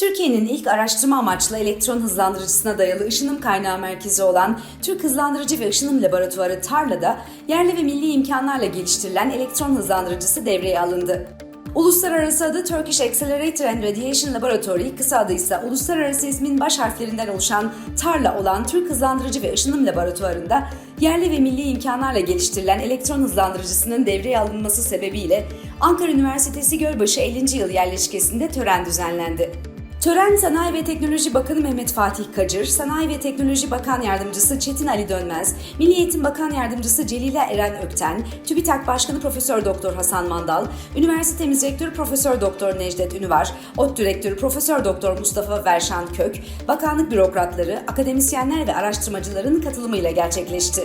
Türkiye'nin ilk araştırma amaçlı elektron hızlandırıcısına dayalı ışınım kaynağı merkezi olan Türk Hızlandırıcı ve Işınım Laboratuvarı Tarla'da yerli ve milli imkanlarla geliştirilen elektron hızlandırıcısı devreye alındı. Uluslararası adı Turkish Accelerator and Radiation Laboratory, kısa adıysa Uluslararası ismin baş harflerinden oluşan TARLA olan Türk Hızlandırıcı ve Işınım Laboratuvarı'nda yerli ve milli imkanlarla geliştirilen elektron hızlandırıcısının devreye alınması sebebiyle Ankara Üniversitesi Gölbaşı 50. yıl yerleşkesinde tören düzenlendi. Tören Sanayi ve Teknoloji Bakanı Mehmet Fatih Kacır, Sanayi ve Teknoloji Bakan Yardımcısı Çetin Ali Dönmez, Milli Eğitim Bakan Yardımcısı Celile Eren Ökten, TÜBİTAK Başkanı Profesör Doktor Hasan Mandal, Üniversitemiz Rektörü Profesör Doktor Necdet Ünüvar, ODTÜ Direktörü Profesör Doktor Mustafa Verşan Kök, bakanlık bürokratları, akademisyenler ve araştırmacıların katılımıyla gerçekleşti.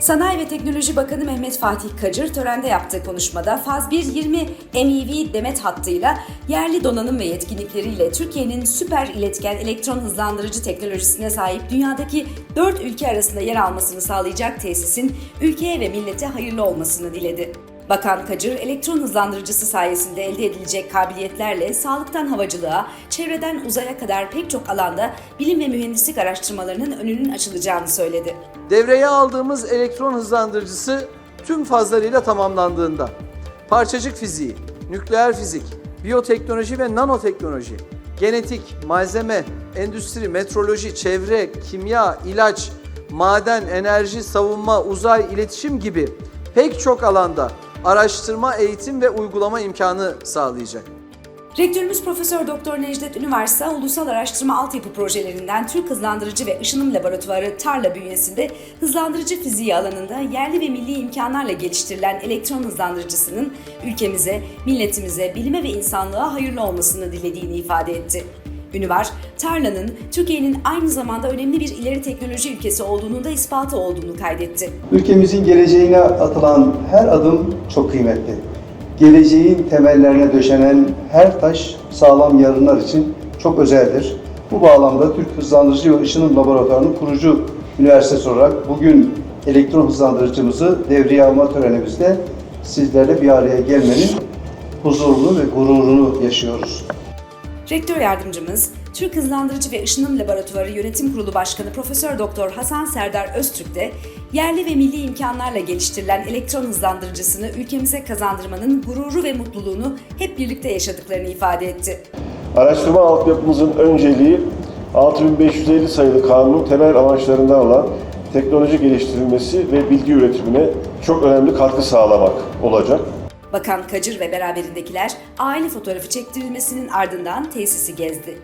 Sanayi ve Teknoloji Bakanı Mehmet Fatih Kacır törende yaptığı konuşmada Faz 1.20 MEV demet hattıyla yerli donanım ve yetkinlikleriyle Türkiye'nin süper iletken elektron hızlandırıcı teknolojisine sahip dünyadaki 4 ülke arasında yer almasını sağlayacak tesisin ülkeye ve millete hayırlı olmasını diledi. Bakan Kacır, elektron hızlandırıcısı sayesinde elde edilecek kabiliyetlerle sağlıktan havacılığa, çevreden uzaya kadar pek çok alanda bilim ve mühendislik araştırmalarının önünün açılacağını söyledi. Devreye aldığımız elektron hızlandırıcısı tüm fazlarıyla tamamlandığında parçacık fiziği, nükleer fizik, biyoteknoloji ve nanoteknoloji, genetik, malzeme, endüstri, metroloji, çevre, kimya, ilaç, maden, enerji, savunma, uzay, iletişim gibi pek çok alanda araştırma, eğitim ve uygulama imkanı sağlayacak. Rektörümüz Profesör Doktor Necdet Ünivarsa Ulusal Araştırma Altyapı Projelerinden Türk Hızlandırıcı ve Işınım Laboratuvarı TARLA bünyesinde hızlandırıcı fiziği alanında yerli ve milli imkanlarla geliştirilen elektron hızlandırıcısının ülkemize, milletimize, bilime ve insanlığa hayırlı olmasını dilediğini ifade etti. Ünivar, Tarla'nın Türkiye'nin aynı zamanda önemli bir ileri teknoloji ülkesi olduğunun da ispatı olduğunu kaydetti. Ülkemizin geleceğine atılan her adım çok kıymetli. Geleceğin temellerine döşenen her taş sağlam yarınlar için çok özeldir. Bu bağlamda Türk Hızlandırıcı ve Işınım Laboratuvarı'nın kurucu üniversitesi olarak bugün elektron hızlandırıcımızı devreye alma törenimizde sizlerle bir araya gelmenin huzurunu ve gururunu yaşıyoruz. Rektör yardımcımız, Türk Hızlandırıcı ve Işınım Laboratuvarı Yönetim Kurulu Başkanı Profesör Doktor Hasan Serdar Öztürk de yerli ve milli imkanlarla geliştirilen elektron hızlandırıcısını ülkemize kazandırmanın gururu ve mutluluğunu hep birlikte yaşadıklarını ifade etti. Araştırma altyapımızın önceliği 6550 sayılı kanunun temel amaçlarından olan teknoloji geliştirilmesi ve bilgi üretimine çok önemli katkı sağlamak olacak. Bakan Kacır ve beraberindekiler aile fotoğrafı çektirilmesinin ardından tesisi gezdi.